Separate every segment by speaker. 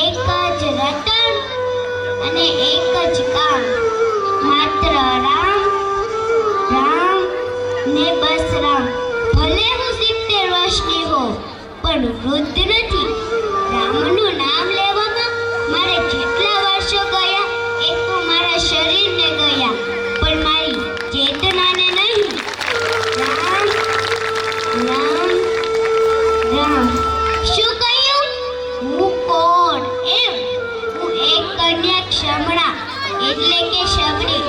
Speaker 1: એક જ રતન અને એક જ કામ. માત્ર રામ રામ ને બસ રામ. ભલે હું સિત્તેર વર્ષની હો પણ વૃદ્ધ નથી રામનું નામ લેવામાં મારે જેટલા વર્ષો ગયા? એ તો મારા શરીરને ગયા. પણ મારી ચેતનાને નહીં. રામ રામ રામ. શું એટલે કે શબરી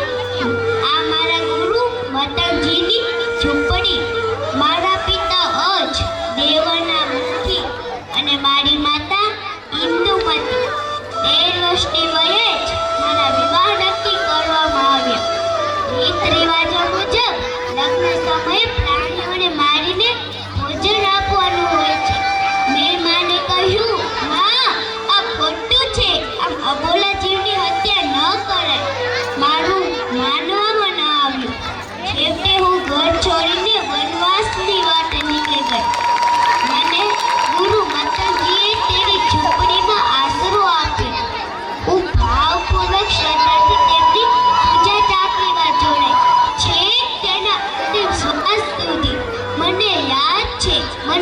Speaker 1: આ મારા ગુરુ માતાજીની ઝૂંપડી.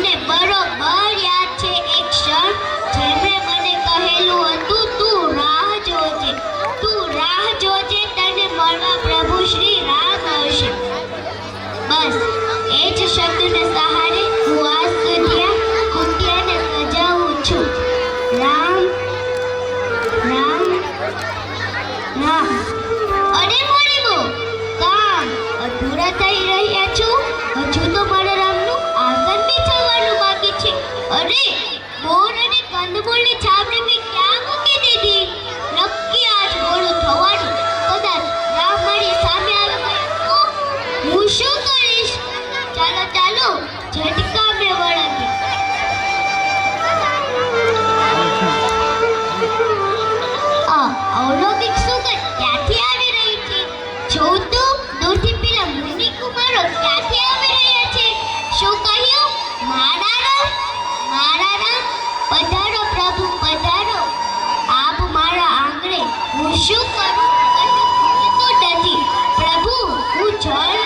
Speaker 1: Philip 成。